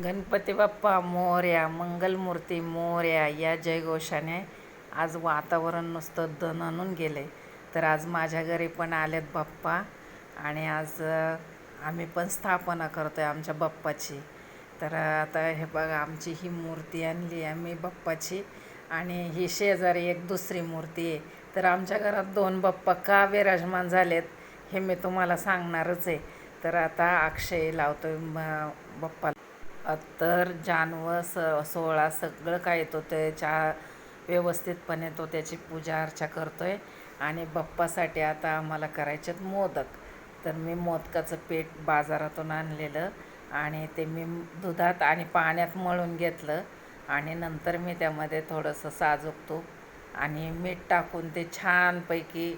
गणपती बाप्पा मोर्या मंगलमूर्ती मोर्या या जयघोषाने आज वातावरण नुसतं दणनून गेले तर आज माझ्या घरी पण आलेत बाप्पा आणि आज आम्ही पण स्थापना करतो आहे आमच्या बाप्पाची. तर आता हे बघा आमची ही मूर्ती आणली आम्ही बाप्पाची आणि ही शेजारी एक दुसरी मूर्ती आहे. तर आमच्या घरात दोन बाप्पा का विराजमान झालेत हे मी तुम्हाला सांगणारच आहे. तर आता अक्षय लावतो आहे बाप्पाला. अत्तर जानवं स सोहळा सगळं काय येतो त्याच्या व्यवस्थितपणे तो त्याची पूजा अर्चा करतो आहे आणि बाप्पासाठी आता आम्हाला करायच्यात मोदक. तर मी मोदकाचं पीठ बाजारातून आणलेलं आणि ते मी दुधात आणि पाण्यात मळून घेतलं आणि नंतर मी त्यामध्ये थोडंसं साजूक तूप आणि मीठ टाकून ते छानपैकी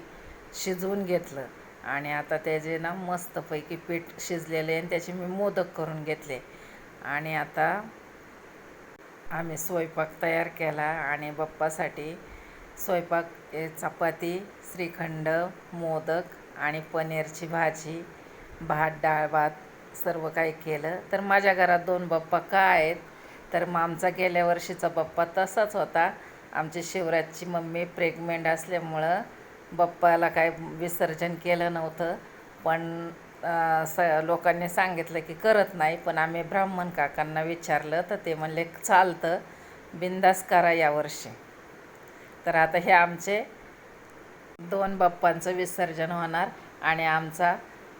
शिजवून घेतलं. आणि आता त्याचे ना मस्तपैकी पीठ शिजलेले आहे आणि त्याचे मी मोदक करून घेतले. आणि आता आम्ही स्वयंपाक तयार केला आणि बाप्पासाठी स्वयंपाक हे चपाती श्रीखंड मोदक आणि पनीरची भाजी भात डाळ भात सर्व काही केलं. तर माझ्या घरात दोन बाप्पा का आहेत? तर मग आमचा गेल्या वर्षीचा बाप्पा तसाच होता. आमची शिवराजची मम्मी प्रेग्नेंट असल्यामुळं बाप्पाला काय विसर्जन केलं नव्हतं. पण स लोकांनी सांगितलं की करत नाही पण आम्ही ब्राह्मण काकांना विचारलं तर ते म्हणले चालतं बिंदास करा यावर्षी तर आता हे आमचे दोन बाप्पांचं विसर्जन होणार आणि आमचा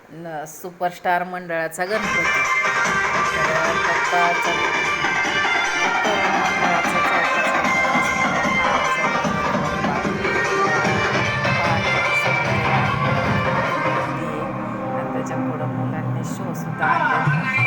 न सुपरस्टार मंडळाचा गणपती. बाप्पाचा não Sudália?